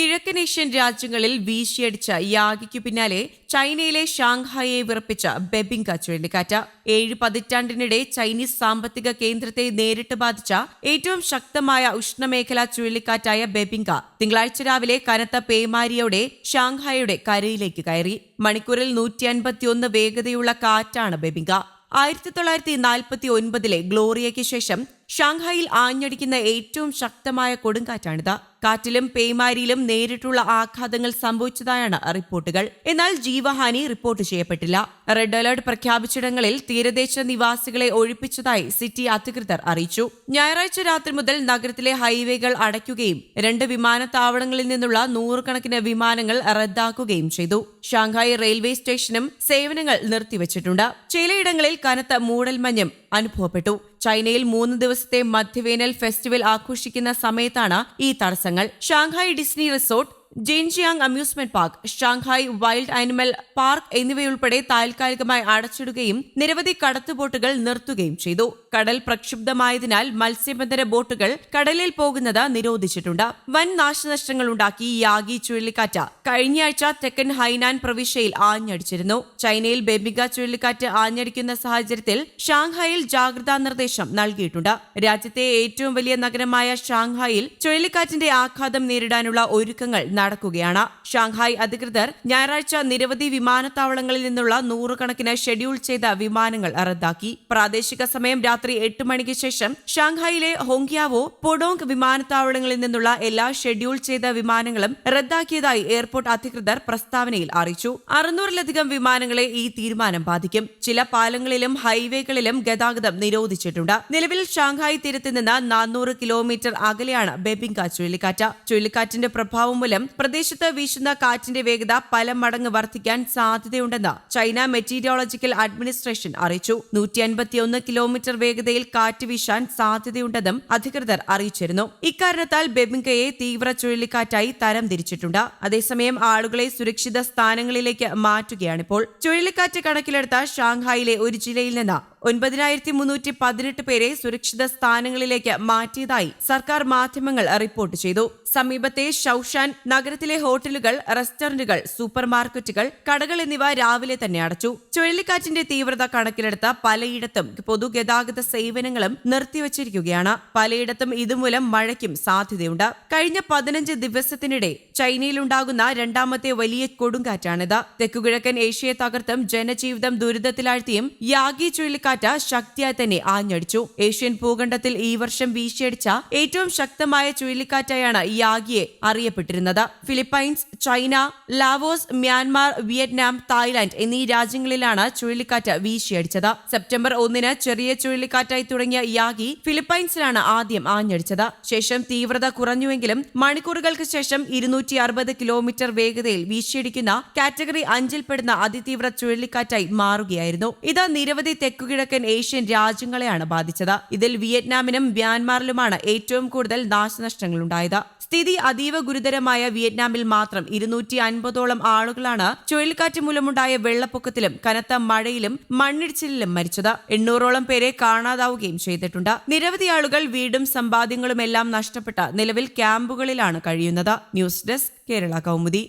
കിഴക്കൻ ഏഷ്യൻ രാജ്യങ്ങളിൽ വീശിയടിച്ച യാഗിക്കു പിന്നാലെ ചൈനയിലെ ഷാങ്ഹായെ വിറപ്പിച്ച ബെബിങ്ക ചുഴലിക്കാറ്റ് ഏഴ് പതിറ്റാണ്ടിനിടെ ചൈനീസ് സാമ്പത്തിക കേന്ദ്രത്തെ നേരിട്ട് ബാധിച്ച ഏറ്റവും ശക്തമായ ഉഷ്ണമേഖലാ ചുഴലിക്കാറ്റായ ബെബിങ്ക തിങ്കളാഴ്ച രാവിലെ കനത്ത പേമാരിയോടെ ഷാങ്ഹായുടെ കരയിലേക്ക് കയറി. മണിക്കൂറിൽ നൂറ്റി അൻപത്തിയൊന്ന് വേഗതയുള്ള കാറ്റാണ് ബെബിങ്ക ആയിരത്തി തൊള്ളായിരത്തി നാൽപ്പത്തി ഒൻപതിലെ ഗ്ലോറിയയ്ക്ക് ശേഷം ഷാങ്ഹായിൽ ആഞ്ഞടിക്കുന്ന ഏറ്റവും ശക്തമായ കൊടുങ്കാറ്റാണിത്. കാറ്റിലും പേമാരിയിലും നേരിട്ടുള്ള ആഘാതങ്ങൾ സംഭവിച്ചതായാണ് റിപ്പോർട്ടുകൾ. എന്നാൽ ജീവഹാനി റിപ്പോർട്ട് ചെയ്യപ്പെട്ടില്ല. റെഡ് അലർട്ട് പ്രഖ്യാപിച്ചിടങ്ങളിൽ തീരദേശ നിവാസികളെ ഒഴിപ്പിച്ചതായി സിറ്റി അധികൃതർ അറിയിച്ചു. ഞായറാഴ്ച രാത്രി മുതൽ നഗരത്തിലെ ഹൈവേകൾ അടയ്ക്കുകയും രണ്ട് വിമാനത്താവളങ്ങളിൽ നിന്നുള്ള നൂറുകണക്കിന് വിമാനങ്ങൾ റദ്ദാക്കുകയും ചെയ്തു. ഷാങ്ഹായ് റെയിൽവേ സ്റ്റേഷനും സേവനങ്ങൾ നിർത്തിവച്ചിട്ടുണ്ട്. ചിലയിടങ്ങളിൽ കനത്ത മൂടൽമഞ്ഞും അനുഭവപ്പെട്ടു. ചൈനയിൽ മൂന്ന് ദിവസത്തെ മധ്യവേനൽ ഫെസ്റ്റിവൽ ആഘോഷിക്കുന്ന സമയത്താണ് ഈ തടസ്സങ്ങൾ Shanghai Disney resort Jinjiang amusement park Shanghai wild animal park എന്നിവയുൾപ്പെടെ താൽക്കാലികമായി അടച്ചിടുകയും നിരവധി കടത്തുബോട്ടുകൾ നിർത്തുകയും ചെയ്തു. കടൽ പ്രക്ഷുബ്ധമായതിനാൽ മത്സ്യബന്ധന ബോട്ടുകൾ കടലിൽ പോകുന്നത് നിരോധിച്ചിട്ടുണ്ട്. വൻ നാശനഷ്ടങ്ങൾ ഉണ്ടാക്കി യാഗി ചുഴലിക്കാറ്റ്. കഴിഞ്ഞയാഴ്ച തെക്കൻ ഹൈനാൻ പ്രവിശ്യയിൽ ആഞ്ഞടിച്ചിരുന്നു. ചൈനയിൽ ബെബിക ചുഴലിക്കാറ്റ് ആഞ്ഞടിക്കുന്ന സാഹചര്യത്തിൽ ഷാങ്ഹായിൽ ജാഗ്രതാ നിർദ്ദേശം നൽകിയിട്ടുണ്ട്. രാജ്യത്തെ ഏറ്റവും വലിയ നഗരമായ ഷാങ്ഹായിൽ ചുഴലിക്കാറ്റിന്റെ ആഘാതം നേരിടാനുള്ള ഒരുക്കങ്ങൾ നടക്കുകയാണ്. ഷാങ്ഹായ് അധികൃതർ ഞായറാഴ്ച നിരവധി വിമാനത്താവളങ്ങളിൽ നിന്നുള്ള നൂറുകണക്കിന് ഷെഡ്യൂൾ ചെയ്ത വിമാനങ്ങൾ റദ്ദാക്കി. പ്രാദേശിക സമയം രാത്രി എട്ട് മണിക്ക് ശേഷം ഷാങ്ഹായിലെ ഹോങ്ക്യാവോ പൊഡോങ് വിമാനത്താവളങ്ങളിൽ നിന്നുള്ള എല്ലാ ഷെഡ്യൂൾ ചെയ്ത വിമാനങ്ങളും റദ്ദാക്കിയതായി എയർപോർട്ട് അധികൃതർ പ്രസ്താവനയിൽ അറിയിച്ചു. അറുന്നൂറിലധികം വിമാനങ്ങളെ ഈ തീരുമാനം ബാധിക്കും. ചില പാലങ്ങളിലും ഹൈവേകളിലും ഗതാഗതം നിരോധിച്ചിട്ടുണ്ട്. നിലവിൽ ഷാങ്ഹായ് തീരത്ത് നിന്ന് നാനൂറ് കിലോമീറ്റർ അകലെയാണ് ബെബിങ്ക ചുഴലിക്കാറ്റ്. ചുഴലിക്കാറ്റിന്റെ പ്രഭാവം മൂലം പ്രദേശത്ത് വീശുന്ന കാറ്റിന്റെ വേഗത പല മടങ്ങ് വർദ്ധിക്കാൻ സാധ്യതയുണ്ടെന്ന് ചൈന മെറ്റീരിയോളജിക്കൽ അഡ്മിനിസ്ട്രേഷൻ അറിയിച്ചു. നൂറ്റി അൻപത്തിയൊന്ന് കിലോമീറ്റർ വേഗതയിൽ കാറ്റ് വീശാൻ സാധ്യതയുണ്ടെന്നും അധികൃതർ അറിയിച്ചിരുന്നു. ഇക്കാരണത്താൽ ബെബിങ്കയെ തീവ്ര ചുഴലിക്കാറ്റായി തരം തിരിച്ചിട്ടുണ്ട്. അതേസമയം ആളുകളെ സുരക്ഷിത സ്ഥാനങ്ങളിലേക്ക് മാറ്റുകയാണിപ്പോൾ. ചുഴലിക്കാറ്റ് കണക്കിലെടുത്ത ഷാങ്ഹായിലെ ഒരു ജില്ലയിൽ നിന്ന് ഒൻപതിനായിരത്തി മുന്നൂറ്റി പതിനെട്ട് പേരെ സുരക്ഷിത സ്ഥാനങ്ങളിലേക്ക് മാറ്റിയതായി സർക്കാർ മാധ്യമങ്ങൾ റിപ്പോർട്ട് ചെയ്തു. സമീപത്തെ ഷൌഷാൻ നഗരത്തിലെ ഹോട്ടലുകൾ റെസ്റ്റോറന്റുകൾ സൂപ്പർ മാർക്കറ്റുകൾ കടകൾ എന്നിവ രാവിലെ തന്നെ അടച്ചു. ചുഴലിക്കാറ്റിന്റെ തീവ്രത കണക്കിലെടുത്ത പലയിടത്തും പൊതുഗതാഗത സേവനങ്ങളും നിർത്തിവച്ചിരിക്കുകയാണ്. പലയിടത്തും ഇതുമൂലം മഴയ്ക്കും സാധ്യതയുണ്ട്. കഴിഞ്ഞ പതിനഞ്ച് ദിവസത്തിനിടെ ചൈനയിലുണ്ടാകുന്ന രണ്ടാമത്തെ വലിയ കൊടുങ്കാറ്റാണിത്. തെക്കുകിഴക്കൻ ഏഷ്യയെ തകർത്തും ജനജീവിതം ദുരിതത്തിലാഴ്ത്തിയും യാഗി ചുഴലിക്കാറ്റ് ശക്തിയായി തന്നെ ആഞ്ഞടിച്ചു. ഏഷ്യൻ ഭൂഖണ്ഡത്തിൽ ഈ വർഷം വീശിയടിച്ച ഏറ്റവും ശക്തമായ ചുഴലിക്കാറ്റായാണ് യാഗിയെ അറിയപ്പെട്ടിരുന്നത്. Philippines China Laos Myanmar Vietnam Thailand എന്നീ രാജ്യങ്ങളിലാണ് ചുഴലിക്കാറ്റ് വീശിയടിച്ചത്. സെപ്റ്റംബർ ഒന്നിന് ചെറിയ ചുഴലിക്കാറ്റായി തുടങ്ങിയ യാഗി ഫിലിപ്പൈൻസിലാണ് ആദ്യം ആഞ്ഞടിച്ചത്. ശേഷം തീവ്രത കുറഞ്ഞുവെങ്കിലും മണിക്കൂറുകൾക്ക് ശേഷം ഇരുന്നൂറ്റി അറുപത് കിലോമീറ്റർ വേഗതയിൽ വീശിയടിക്കുന്ന കാറ്റഗറി അഞ്ചിൽപ്പെടുന്ന അതിതീവ്ര ചുഴലിക്കാറ്റായി മാറുകയായിരുന്നു. ഇത് നിരവധി തെക്കുകിഴക്കൻ ഏഷ്യൻ രാജ്യങ്ങളെയാണ് ബാധിച്ചത്. ഇതിൽ വിയറ്റ്നാമിനും മ്യാൻമാറിലുമാണ് ഏറ്റവും കൂടുതൽ നാശനഷ്ടങ്ങൾ നാശനഷ്ടങ്ങളുണ്ടായത്. സ്ഥിതി അതീവ ഗുരുതരമായ വിയറ്റ്നാമിൽ മാത്രം ഇരുന്നൂറ്റി അൻപതോളം ആളുകളാണ് ചുഴലിക്കാറ്റ് മൂലമുണ്ടായ വെള്ളപ്പൊക്കത്തിലും കനത്ത മഴയിലും മണ്ണിടിച്ചിലിലും മരിച്ചത്. എണ്ണൂറോളം പേരെ കാണാതാവുകയും ചെയ്തിട്ടുണ്ട്. നിരവധി ആളുകൾ വീടും സമ്പാദ്യങ്ങളുമെല്ലാം നഷ്ടപ്പെട്ട നിലവിൽ ക്യാമ്പുകളിലാണ് കഴിയുന്നത്. News desk Kerala Kaumudi.